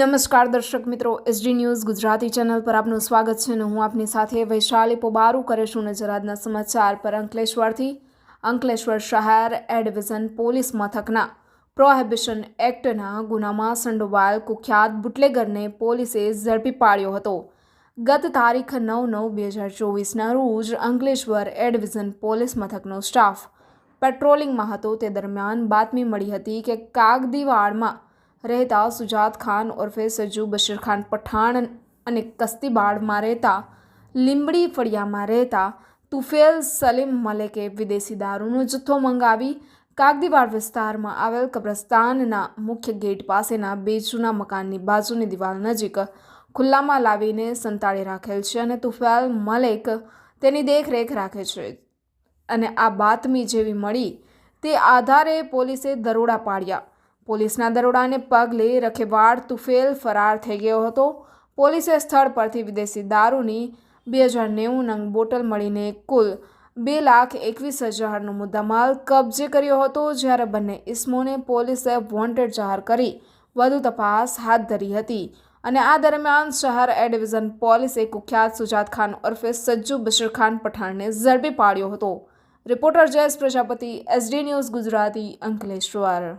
નમસ્કાર દર્શક મિત્રો એસડી ન્યૂઝ ગુજરાતી ચેનલ પર આપનું સ્વાગત છે અને હું આપની સાથે વૈશાલી પોબારું કરીશું નજર આજના સમાચાર પર અંકલેશ્વરથી. અંકલેશ્વર શહેર એડવિઝન પોલીસ મથકના પ્રોહિબિશન એક્ટના ગુનામાં સંડોવાયેલ કુખ્યાત બુટલેગરને પોલીસે ઝડપી પાડ્યો હતો. ગત તારીખ નવ નવ બે હજાર ચોવીસના રોજ અંકલેશ્વર એડવિઝન પોલીસ મથકનો સ્ટાફ પેટ્રોલિંગમાં હતો. તે દરમિયાન બાતમી મળી હતી કે કાગદીવાડમાં રહેતા સુજાત ખાન ઉર્ફે સજ્જુ બશીર ખાન પઠાણ અને કસ્તીબાડમાં રહેતા લીંબડી ફળિયામાં રહેતા તુફેલ સલીમ મલેકે વિદેશી દારૂનો જથ્થો મંગાવી કાગદીવાડ વિસ્તારમાં આવેલ કબ્રસ્તાનના મુખ્ય ગેટ પાસેના બે જૂના મકાનની બાજુની દિવાલ નજીક ખુલ્લામાં લાવીને સંતાડી રાખેલ છે અને તુફેલ મલેક તેની દેખરેખ રાખે છે અને આ બાતમી જેવી મળી તે આધારે પોલીસે દરોડા પાડ્યા પોલીસના દરોડાને પગલે રખેવાડ તુફેલ ફરાર થઈ ગયો હતો. પોલીસે સ્થળ પરથી વિદેશી દારૂની બે હજાર નેવું નંગ બોટલ મળીને કુલ બે લાખ એકવીસ હજારનો મુદ્દામાલ કબજે કર્યો હતો, જ્યારે બંને ઇસમોને પોલીસે વોન્ટેડ જાહેર કરી વધુ તપાસ હાથ ધરી હતી. અને આ દરમિયાન શહેર એ ડિવિઝન પોલીસે કુખ્યાત સુજાત ખાન ઉર્ફે સજ્જુ બશીર ખાન પઠાણને ઝડપી પાડ્યો હતો. Reporter Jayesh Prajapati, SD news Gujarati Ankleshwar.